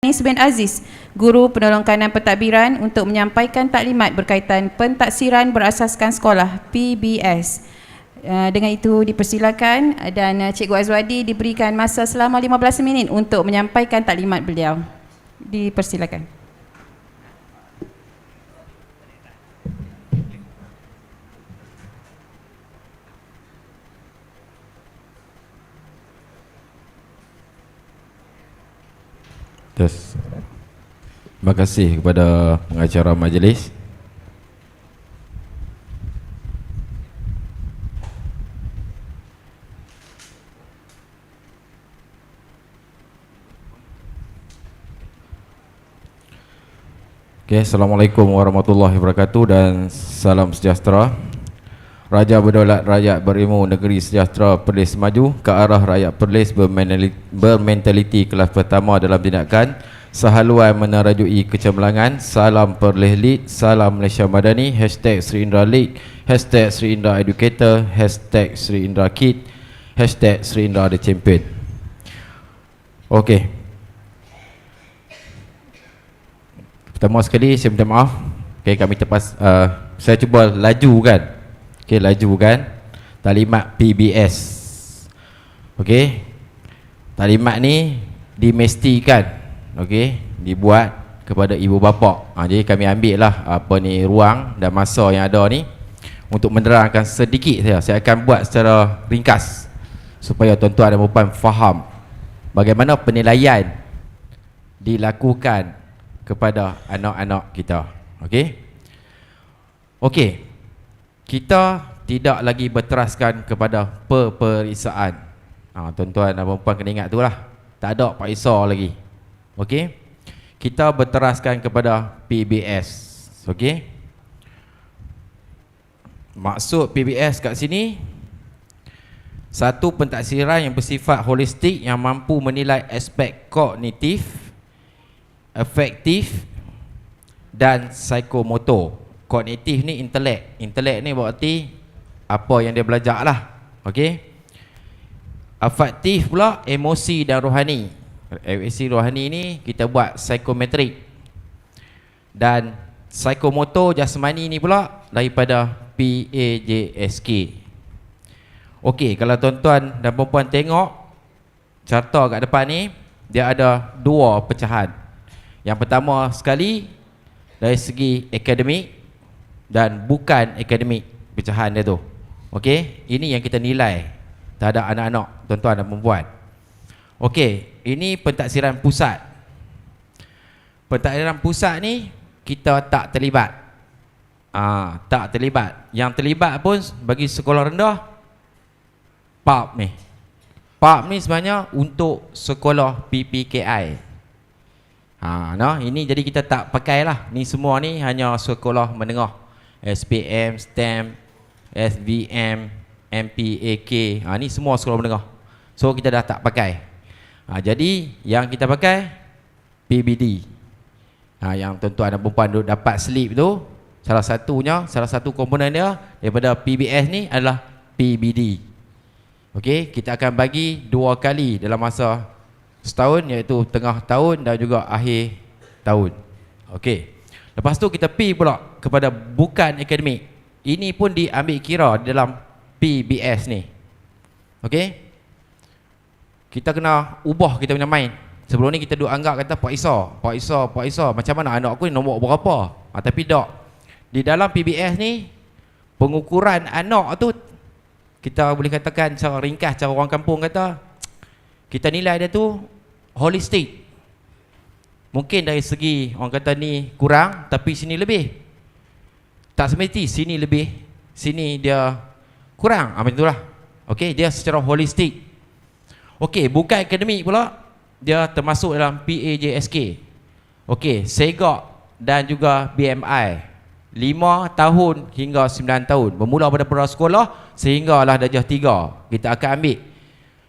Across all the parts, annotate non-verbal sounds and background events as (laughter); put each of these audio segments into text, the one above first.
Anis bin Aziz, Guru Penolong Kanan Pentadbiran untuk menyampaikan taklimat berkaitan pentaksiran berasaskan sekolah PBS. Uh, dengan itu dipersilakan dan uh, Cikgu Azwadi diberikan masa selama 15 minit untuk menyampaikan taklimat beliau. Dipersilakan. Terus. Terima kasih kepada pengacara majlis. Okay, Assalamualaikum warahmatullahi wabarakatuh dan salam sejahtera. Raja berdaulat rakyat berilmu negeri sejahtera Perlis maju ke arah rakyat Perlis bermentaliti, kelas pertama dalam tindakan sehaluan menerajui kecemerlangan salam Perlis Lead salam Malaysia Madani hashtag Sri Indra Lead hashtag Sri Indra Educator hashtag Sri Indra Kid hashtag Sri Indra The Champion. Okey Pertama sekali saya minta maaf. Okay kami terpas uh, Saya cuba laju kan Okey laju kan Talimat PBS Okey. Talimat ni Dimestikan. Okey Dibuat Kepada ibu bapa. Ha, Jadi kami ambil lah Apa ni ruang Dan masa yang ada ni Untuk menerangkan sedikit saja. Saya akan buat secara ringkas Supaya tuan-tuan dan puan faham Bagaimana penilaian Dilakukan Kepada anak-anak kita. Okey? Okey kita tidak lagi berteraskan kepada peperiksaan. Ha, tuan-tuan dan puan kena ingat tu lah. Tak ada periksa lagi. Okey? Kita berteraskan kepada PBS. Okey? Maksud PBS kat sini, satu pentaksiran yang bersifat holistik yang mampu menilai aspek kognitif, efektif dan psikomotor kognitif ni intelek intelek ni berarti apa yang dia belajar lah ok afektif pula emosi dan rohani. Emosi rohani ni kita buat psikometrik dan psikomotor jasmani ni pula daripada PAJSK ok kalau tuan-tuan dan perempuan tengok carta kat depan ni dia ada dua pecahan. Yang pertama sekali dari segi akademik dan bukan akademik pecahan dia tu. Okey, ini yang kita nilai terhadap anak-anak, tuan-tuan dan puan Okey, ini pentaksiran pusat. Pentaksiran pusat ni kita tak terlibat. Ah, tak terlibat. Yang terlibat pun bagi sekolah rendah PAP ni. PAP ni sebenarnya untuk sekolah PPKI. Ha, nah, ini jadi kita tak pakailah. Ni semua ni hanya sekolah menengah. SPM, STEM, SVM, MPAK. Ha, ni semua sekolah menengah. So kita dah tak pakai. Ha, jadi yang kita pakai PBD. Ha, yang tuan-tuan dan perempuan dapat slip tu, salah satunya, salah satu komponen dia daripada PBS ni adalah PBD. Okey, kita akan bagi dua kali dalam masa setahun iaitu tengah tahun dan juga akhir tahun. Okey. Lepas tu kita pi pula kepada bukan akademik. Ini pun diambil kira dalam PBS ni. Okey? Kita kena ubah kita punya main. Sebelum ni kita duk anggap kata Pak Isa, Pak Isa, Pak Isa, macam mana anak aku ni nombor berapa? Ha, tapi tak. Di dalam PBS ni pengukuran anak tu kita boleh katakan secara ringkas cara orang kampung kata kita nilai dia tu holistik Mungkin dari segi orang kata ni kurang tapi sini lebih. Tak semesti sini lebih, sini dia kurang. Ah itulah. Okey, dia secara holistik. Okey, bukan akademik pula dia termasuk dalam PAJSK. Okey, SEGOK dan juga BMI. 5 tahun hingga 9 tahun bermula pada prasekolah sehinggalah darjah 3 kita akan ambil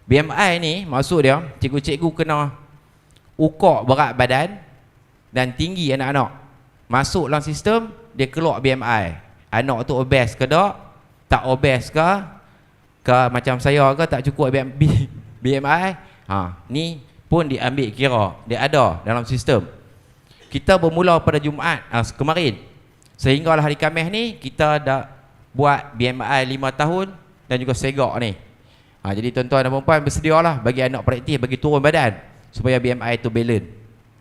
BMI ni maksud dia cikgu-cikgu kena ukur berat badan dan tinggi anak-anak masuk dalam sistem dia keluar BMI anak tu obes ke tak tak obes ke ke macam saya ke tak cukup BMI (laughs) ha ni pun diambil kira. Dia ada dalam sistem. Kita bermula pada Jumaat uh, kemarin. Sehinggalah hari Khamis ni kita dah buat BMI 5 tahun dan juga segak ni. Ha, jadi tuan-tuan dan puan bersedialah bagi anak praktis bagi turun badan supaya BMI tu balance.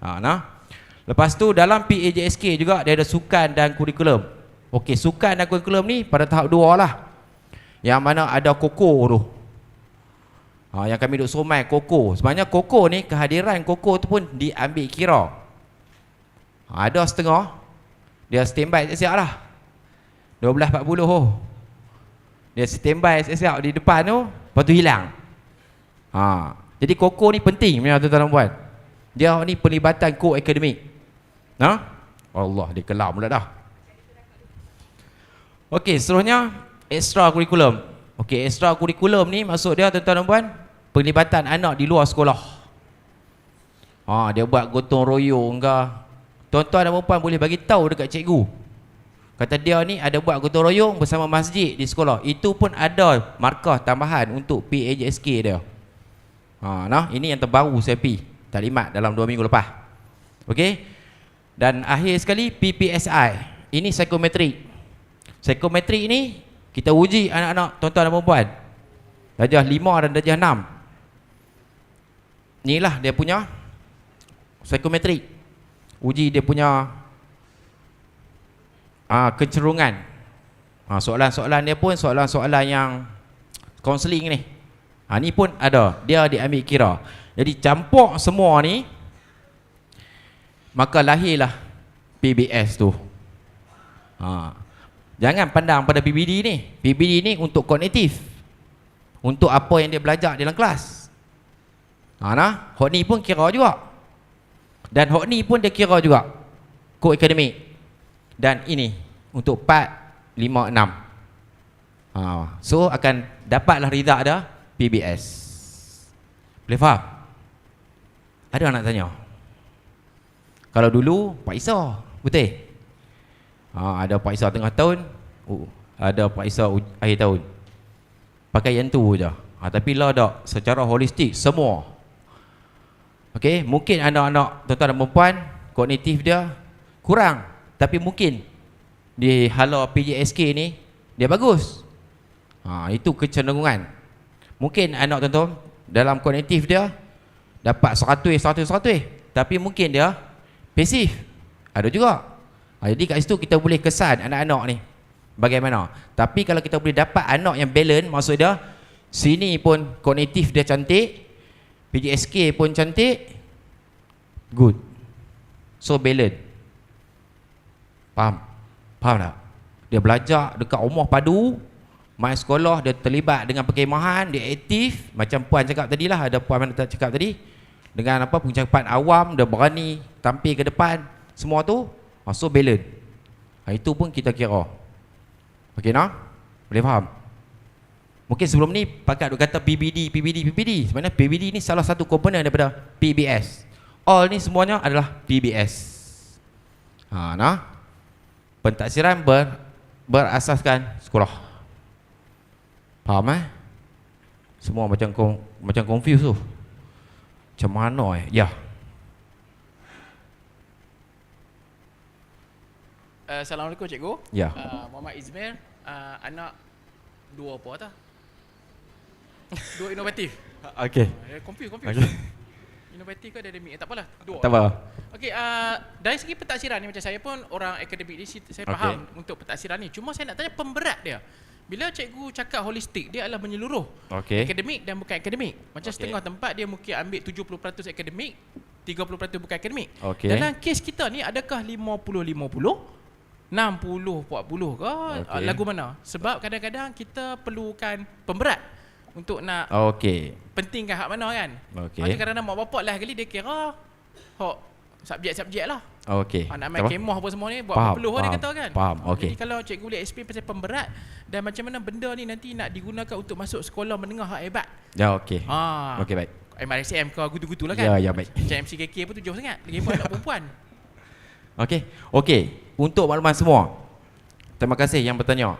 Ha, nah. Lepas tu dalam PAJSK juga dia ada sukan dan kurikulum. Okey, sukan dan kurikulum ni pada tahap dua lah. Yang mana ada koko tu. Ha, yang kami duk suruh main koko. Sebenarnya koko ni kehadiran koko tu pun diambil kira. Ha, ada setengah dia standby siap-siap lah 12.40 oh. Dia standby siap-siap di depan tu Lepas tu hilang ha. Jadi koko ni penting punya tuan-tuan dan puan Dia ni pelibatan ko akademik ha? Allah dia kelam pula dah Okey seterusnya Extra kurikulum Okey extra kurikulum ni maksud dia tuan-tuan dan puan Pelibatan anak di luar sekolah ha, Dia buat gotong royong ke Tuan-tuan dan puan boleh bagi tahu dekat cikgu. Kata dia ni ada buat gotong royong bersama masjid di sekolah. Itu pun ada markah tambahan untuk PAJSK dia. Ha, nah, ini yang terbaru saya pi taklimat dalam 2 minggu lepas. Okey. Dan akhir sekali PPSI. Ini psikometrik. Psikometrik ni kita uji anak-anak tuan-tuan dan puan. Darjah 5 dan darjah 6. Inilah dia punya psikometrik uji dia punya uh, kecerungan. Uh, soalan-soalan dia pun soalan-soalan yang kaunseling ni. Ha, ni pun ada. Dia diambil kira. Jadi campur semua ni maka lahirlah PBS tu. Ha. Jangan pandang pada PBD ni. PBD ni untuk kognitif. Untuk apa yang dia belajar dalam kelas. Ha nah, hok ni pun kira juga. Dan hok ni pun dia kira juga Kod akademik Dan ini Untuk 4, 5, 6 ha, So akan Dapatlah rida ada PBS Boleh faham? Ada nak tanya? Kalau dulu Pak Isa Betul? Ha, ada Pak Isa tengah tahun uh, Ada Pak Isa akhir tahun Pakai yang tu je ha, Tapi lah tak Secara holistik Semua Okey, mungkin anak-anak tuan-tuan dan puan kognitif dia kurang, tapi mungkin di hala PJSK ni dia bagus. Ha, itu kecenderungan. Mungkin anak tuan-tuan dalam kognitif dia dapat 100 100 100 tapi mungkin dia pasif. Ada juga. Ha, jadi kat situ kita boleh kesan anak-anak ni bagaimana. Tapi kalau kita boleh dapat anak yang balance maksud dia sini pun kognitif dia cantik, PJSK pun cantik Good So balance Faham? Faham tak? Dia belajar dekat rumah padu Main sekolah Dia terlibat dengan perkemahan Dia aktif Macam puan cakap tadi lah Ada puan mana cakap tadi Dengan apa Pencakapan awam Dia berani Tampil ke depan Semua tu So balance ha, Itu pun kita kira Okay nak? Boleh faham? Mungkin sebelum ni pakat duk kata PBD, PBD, PBD. Sebenarnya PBD ni salah satu komponen daripada PBS. All ni semuanya adalah PBS. Ha, nah. Pentaksiran ber, berasaskan sekolah. Faham eh? Semua macam macam confuse tu. Macam mana eh? Ya. Uh, Assalamualaikum cikgu. Ya. Uh, Muhammad Izmir, uh, anak dua apa tak? Dua inovatif. (laughs) Okey. Uh, confuse, confuse. Okey. Inovatif ke akademik? Eh, tak apalah. Dua. Tak apa. Okey, uh, dari segi pentaksiran ni macam saya pun orang akademik ni saya faham untuk pentaksiran ni. Cuma saya nak tanya pemberat dia. Bila cikgu cakap holistik, dia adalah menyeluruh. Okey. Akademik dan bukan akademik. Macam Okey. setengah tempat dia mungkin ambil 70% akademik, 30% bukan akademik. Okey. Dalam kes kita ni adakah 50-50? 60 40 ke okay. lagu mana sebab kadang-kadang kita perlukan pemberat untuk nak Okey. pentingkan hak mana kan Okey. Macam kadang-kadang mak bapak lah kali dia kira hak subjek-subjek lah Okey. Ha, nak main Apa? kemah apa semua ni buat Faham, perlu dia kata kan. faham, Ha, okey. Jadi kalau cikgu boleh explain pasal pemberat dan macam mana benda ni nanti nak digunakan untuk masuk sekolah menengah hak hebat. Ya okey. Ha. Okey baik. MRSM ke gutu-gutu lah Ya kan. ya baik. Macam MCKK pun tu jauh sangat. Lagi pun anak perempuan. (laughs) Okey. Okey. Untuk makluman semua. Terima kasih yang bertanya.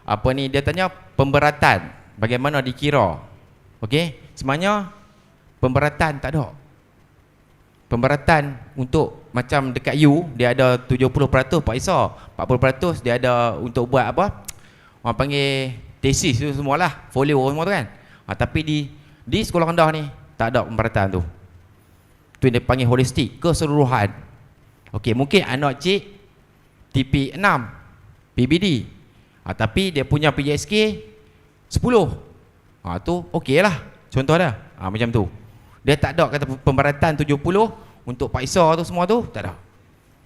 Apa ni dia tanya pemberatan bagaimana dikira. Okey. Sebenarnya pemberatan tak ada. pemberatan untuk macam dekat U dia ada 70% Pak Isa 40% dia ada untuk buat apa? Orang panggil tesis tu semualah folio semua tu kan. Ha, tapi di di sekolah rendah ni tak ada pemberatan tu. Tu yang dia panggil holistik keseluruhan. Okey, mungkin anak cik TP 6 PBD ha, tapi dia punya PJSK 10 ha, tu okey lah contoh dah ha, macam tu. Dia tak ada kata pemberatan 70 untuk Pak Isa tu semua tu tak ada.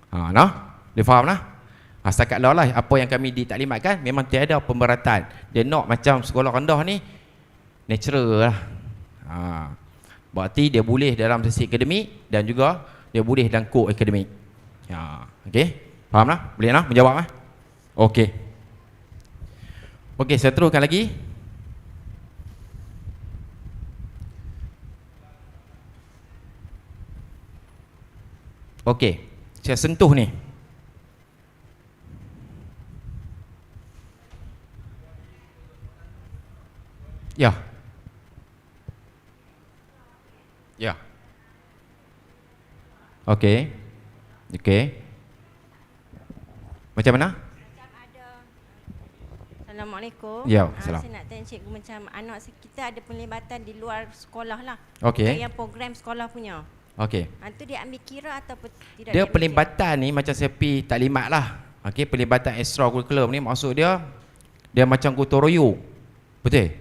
Ha, nah? dia faham lah ha, setakat lah lah apa yang kami ditaklimatkan memang tiada pemberatan. Dia nak macam sekolah rendah ni natural lah. Ha, berarti dia boleh dalam sesi akademik dan juga dia boleh dalam kod akademik. Ya, ok faham lah boleh lah menjawab lah ok ok saya teruskan lagi Okey, saya sentuh ni. Ya. Ya. Okey. Okey. Macam mana? Macam ada Assalamualaikum. Ya, Ah, salam. Saya nak tanya cikgu macam anak kita ada pelibatan di luar sekolah lah. Okey. Yang program sekolah punya. Okey. Ha, tu dia ambil kira atau tidak? Dia ambil pelibatan ni macam saya pergi taklimat lah. Okey, pelibatan extra curriculum ni maksud dia dia macam gotong royong. Betul?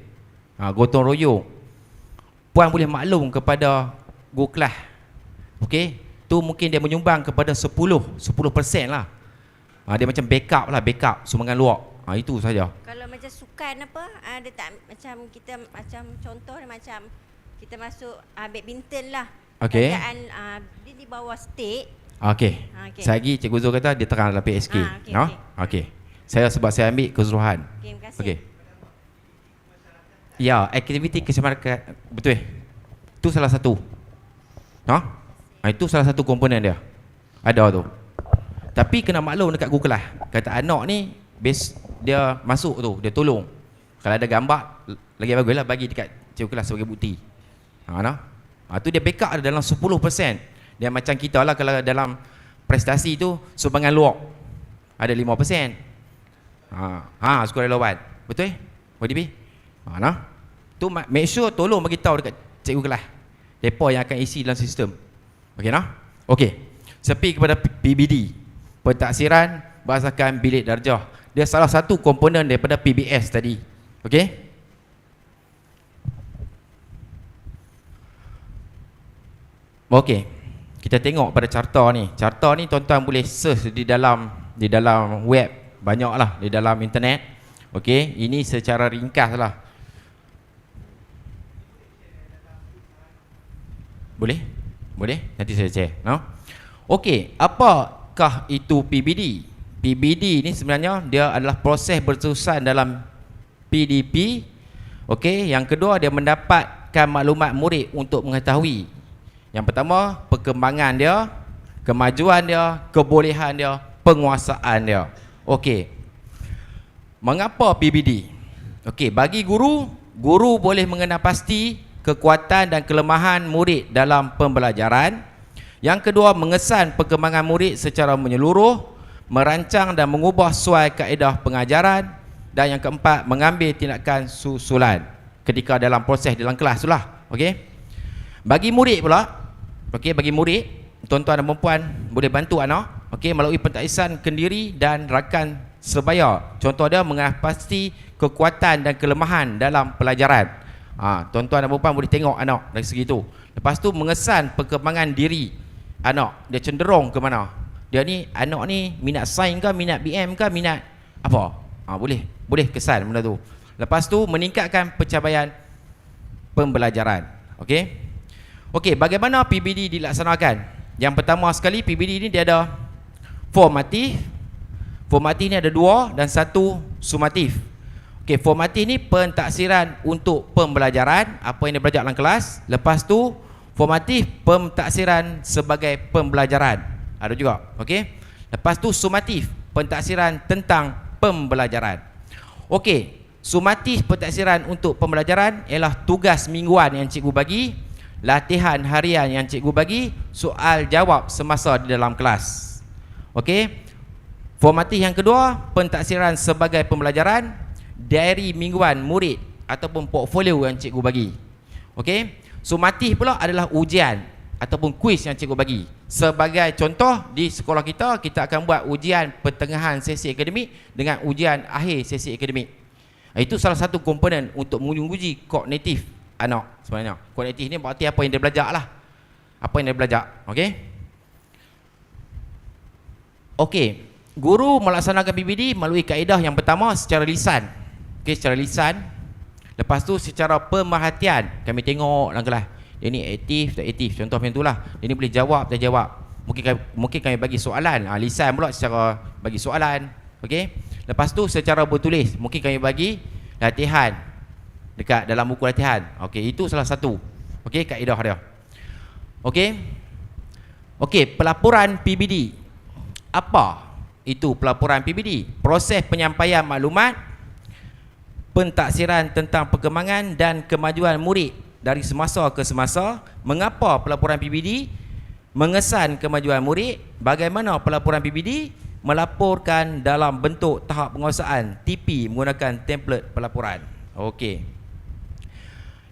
Ha, gotong royong. Puan boleh maklum kepada guru kelas. Okey, tu mungkin dia menyumbang kepada 10, 10% lah. Ha, dia macam backup lah, backup sumbangan luar. Ha, itu saja. Kalau macam sukan apa, ah, dia tak macam kita macam contoh dia macam kita masuk ah, badminton lah. Okey. Kerajaan ah, dia di bawah state. Okey. Ha, okey. Saya lagi Cikgu Zul kata dia terang dalam PSK. Ha, okey, no? okey. Okey. Saya sebab saya ambil keseluruhan. Okay, terima kasih. Okey. Ya, aktiviti kesyamarakatan betul. Itu salah satu. Ha? ha? Itu salah satu komponen dia. Ada tu. Tapi kena maklum dekat guru kelas. Kata anak ni base dia masuk tu, dia tolong. Kalau ada gambar lagi baguslah bagi dekat cikgu kelas sebagai bukti. Ha nah. Ha tu dia backup ada dalam 10%. Dia macam kita lah kalau dalam prestasi tu sumbangan luar ada 5%. Ha, ha sekolah lawan. Betul? ODP? Ha nah. Tu ma- make sure tolong bagi tahu dekat cikgu kelas. Depa yang akan isi dalam sistem. Okey nah? Okey. Sepi kepada PBD. Pentaksiran berdasarkan bilik darjah. Dia salah satu komponen daripada PBS tadi. Okey? Okey. Kita tengok pada carta ni. Carta ni tuan-tuan boleh search di dalam di dalam web banyaklah di dalam internet. Okey, ini secara ringkas lah. Boleh? Boleh? Nanti saya share, no? Okey, apakah itu PBD? PBD ni sebenarnya dia adalah proses berterusan dalam PDP. Okey, yang kedua dia mendapatkan maklumat murid untuk mengetahui. Yang pertama, perkembangan dia, kemajuan dia, kebolehan dia, penguasaan dia. Okey. Mengapa PBD? Okey, bagi guru, guru boleh mengenal pasti kekuatan dan kelemahan murid dalam pembelajaran. Yang kedua, mengesan perkembangan murid secara menyeluruh, merancang dan mengubah suai kaedah pengajaran dan yang keempat, mengambil tindakan susulan ketika dalam proses dalam kelas itulah. Okey. Bagi murid pula, okey, bagi murid, tuan-tuan dan puan boleh bantu anak, okey, melalui pentakdisan kendiri dan rakan sebaya. Contoh dia mengenal pasti kekuatan dan kelemahan dalam pelajaran. Ha, tuan-tuan dan puan boleh tengok anak dari segi itu. Lepas tu mengesan perkembangan diri anak. Dia cenderung ke mana? Dia ni anak ni minat sains ke, minat BM ke, minat apa? Ha, boleh. Boleh kesan benda tu. Lepas tu meningkatkan pencapaian pembelajaran. Okey? Okey, bagaimana PBD dilaksanakan? Yang pertama sekali PBD ni dia ada formatif. Formatif ni ada dua dan satu sumatif. Okey, formatif ni pentaksiran untuk pembelajaran, apa yang dia belajar dalam kelas. Lepas tu formatif pentaksiran sebagai pembelajaran. Ada juga, okey? Lepas tu sumatif, pentaksiran tentang pembelajaran. Okey, sumatif pentaksiran untuk pembelajaran ialah tugas mingguan yang cikgu bagi. Latihan harian yang cikgu bagi, soal jawab semasa di dalam kelas. Okey. Formatif yang kedua, pentaksiran sebagai pembelajaran, diary mingguan murid ataupun portfolio yang cikgu bagi. Okey. Sumatif pula adalah ujian ataupun kuis yang cikgu bagi. Sebagai contoh di sekolah kita kita akan buat ujian pertengahan sesi akademik dengan ujian akhir sesi akademik. Itu salah satu komponen untuk menguji kognitif anak sebenarnya. Kognitif ni berarti apa yang dia belajar lah. Apa yang dia belajar. Okey. Okey. Guru melaksanakan PBD melalui kaedah yang pertama secara lisan. Okey, secara lisan. Lepas tu secara pemerhatian kami tengok dalam kelas. Dia ni aktif tak aktif Contoh macam itulah Dia ni boleh jawab tak jawab Mungkin mungkin kami bagi soalan ha, Lisan pula secara bagi soalan Okey Lepas tu secara bertulis Mungkin kami bagi latihan Dekat dalam buku latihan. Okey itu salah satu. Okey kaedah dia. Okey. Okey pelaporan PBD Apa itu pelaporan PBD Proses penyampaian maklumat Pentaksiran tentang perkembangan dan kemajuan murid dari semasa ke semasa. Mengapa pelaporan PBD mengesan kemajuan murid. Bagaimana pelaporan PBD melaporkan dalam bentuk tahap penguasaan TP menggunakan template pelaporan. Okey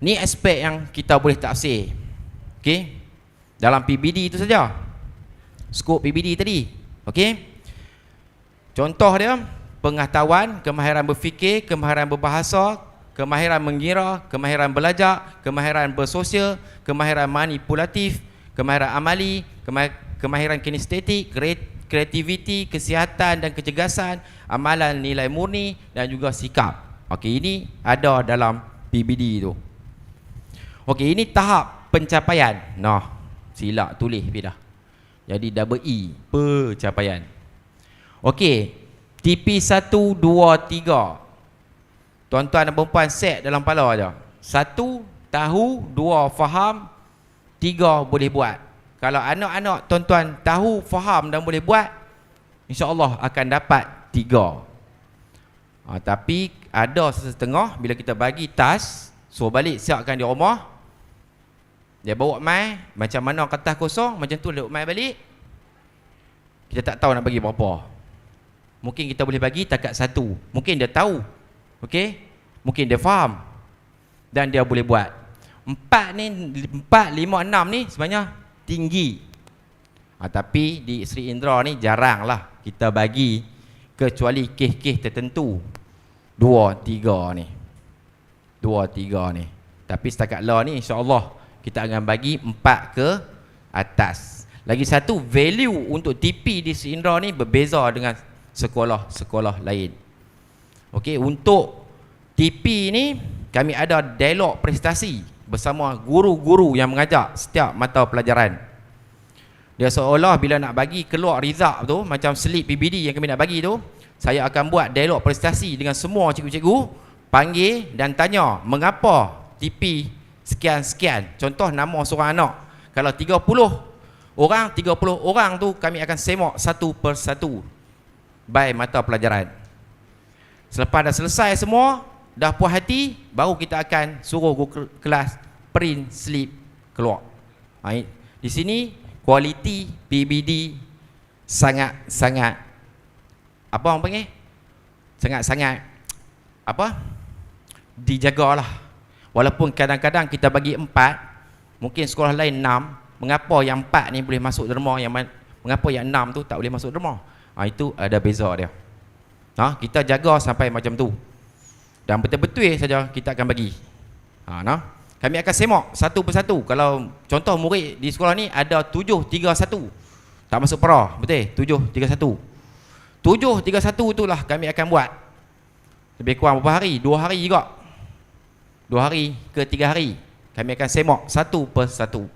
ni aspek yang kita boleh tafsir. Okey? Dalam PBD itu saja. Skop PBD tadi. Okey? Contoh dia pengetahuan kemahiran berfikir kemahiran berbahasa kemahiran mengira, kemahiran belajar, kemahiran bersosial, kemahiran manipulatif, kemahiran amali, kemahiran kinestetik, kreativiti, kesihatan dan kecergasan, amalan nilai murni dan juga sikap. Okey, ini ada dalam PBD itu. Okey, ini tahap pencapaian. Nah, silap tulis bila. Jadi double E, pencapaian. Okey, TP 1 2 3 Tuan-tuan dan perempuan set dalam kepala aja. Satu, tahu. Dua, faham. Tiga, boleh buat. Kalau anak-anak tuan-tuan tahu, faham dan boleh buat, insyaAllah akan dapat tiga. Ha, tapi ada setengah bila kita bagi tas, suruh balik siapkan di rumah, dia bawa mai, macam mana kertas kosong, macam tu dia mai balik, kita tak tahu nak bagi berapa. Mungkin kita boleh bagi takat satu. Mungkin dia tahu Okey? Mungkin dia faham dan dia boleh buat. Empat ni, empat, lima, enam ni sebenarnya tinggi. Ha, tapi di Sri Indra ni jaranglah kita bagi kecuali kes-kes tertentu. Dua, tiga ni. Dua, tiga ni. Tapi setakat lah ni insyaAllah kita akan bagi empat ke atas. Lagi satu, value untuk TP di Sri Indra ni berbeza dengan sekolah-sekolah lain. Okey, untuk TP ni kami ada dialog prestasi bersama guru-guru yang mengajar setiap mata pelajaran. Dia seolah bila nak bagi keluar result tu macam slip PBD yang kami nak bagi tu, saya akan buat dialog prestasi dengan semua cikgu-cikgu, panggil dan tanya mengapa TP sekian-sekian. Contoh nama seorang anak. Kalau 30 orang, 30 orang tu kami akan semak satu persatu by mata pelajaran. Selepas dah selesai semua, dah puas hati, baru kita akan suruh guru kelas print slip keluar. Ha, di sini kualiti PBD sangat-sangat apa orang panggil? Sangat-sangat apa? Dijagalah. Walaupun kadang-kadang kita bagi empat, mungkin sekolah lain enam, mengapa yang empat ni boleh masuk derma, yang mengapa yang enam tu tak boleh masuk derma? Ha, itu ada beza dia. Ha, kita jaga sampai macam tu. Dan betul-betul saja kita akan bagi. Ha, nah. Kami akan semak satu persatu. Kalau contoh murid di sekolah ni ada tujuh, tiga, satu. Tak masuk para, betul? Tujuh, tiga, satu. Tujuh, tiga, satu itulah kami akan buat. Lebih kurang berapa hari? Dua hari juga. Dua hari ke tiga hari. Kami akan semak satu persatu.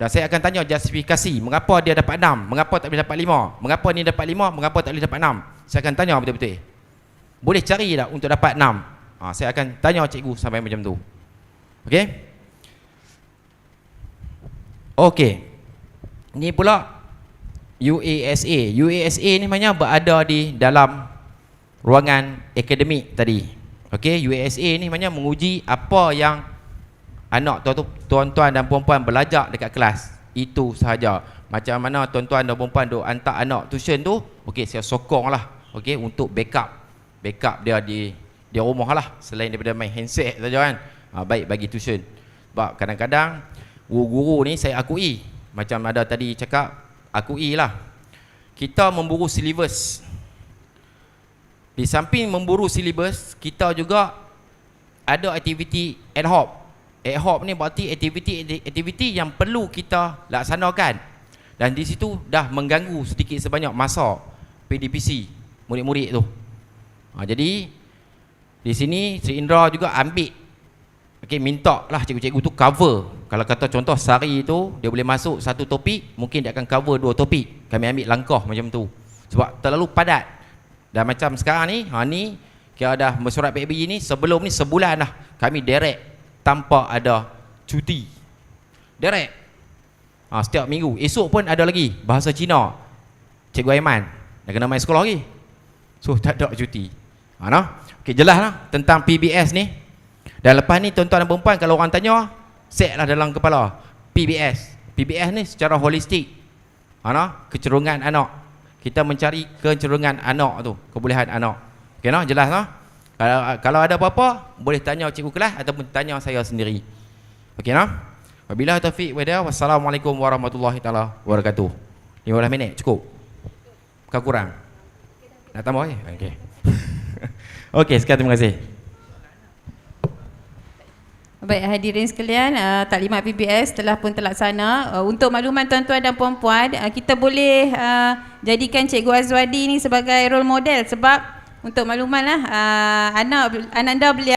Dan saya akan tanya justifikasi. Mengapa dia dapat enam? Mengapa tak boleh dapat lima? Mengapa ni dapat lima? Mengapa tak boleh dapat enam? Saya akan tanya betul-betul. Boleh cari tak untuk dapat 6? Ha, saya akan tanya cikgu sampai macam tu. Okey? Okey. Ni pula UASA. UASA ni maknanya berada di dalam ruangan akademik tadi. Okey, UASA ni maknanya menguji apa yang anak tu tuan-tuan dan puan-puan belajar dekat kelas. Itu sahaja. Macam mana tuan-tuan dan puan-puan duk hantar anak tuition tu, okey saya sokong lah. Okey untuk backup. Backup dia di di rumah lah selain daripada main handset saja kan. Ha, baik bagi tuition. Sebab kadang-kadang guru-guru ni saya akui macam ada tadi cakap akui lah. Kita memburu silibus. Di samping memburu silibus, kita juga ada aktiviti ad hoc. Ad hoc ni berarti aktiviti-aktiviti yang perlu kita laksanakan. Dan di situ dah mengganggu sedikit sebanyak masa PDPC murid-murid tu. Ha, jadi di sini Sri Indra juga ambil Okey, minta lah cikgu-cikgu tu cover. Kalau kata contoh sehari tu dia boleh masuk satu topik, mungkin dia akan cover dua topik. Kami ambil langkah macam tu. Sebab terlalu padat. Dan macam sekarang ni, ha ni kira dah mesyuarat PABG ni sebelum ni sebulan dah kami direct tanpa ada cuti. Direct. Ha, setiap minggu. Esok pun ada lagi bahasa Cina. Cikgu Aiman dah kena main sekolah lagi. So tak ada cuti. Ha nah. Okey jelas lah tentang PBS ni. Dan lepas ni tuan-tuan dan perempuan kalau orang tanya set lah dalam kepala PBS. PBS ni secara holistik. Ha nah, kecerungan anak. Kita mencari kecerungan anak tu, kebolehan anak. Okey nah, jelas nah. Kalau kalau ada apa-apa boleh tanya cikgu kelas ataupun tanya saya sendiri. Okey nah. Wabillahi taufiq wa. Wassalamualaikum warahmatullahi taala wabarakatuh. 15 minit cukup. Bukan kurang. Nak tambah lagi? Okey. (laughs) Okey, sekian terima kasih. Baik hadirin sekalian, uh, taklimat PBS telah pun terlaksana. Uh, untuk makluman tuan-tuan dan puan-puan, uh, kita boleh uh, jadikan Cikgu Azwadi ni sebagai role model sebab untuk makluman lah, uh, anak ananda beliau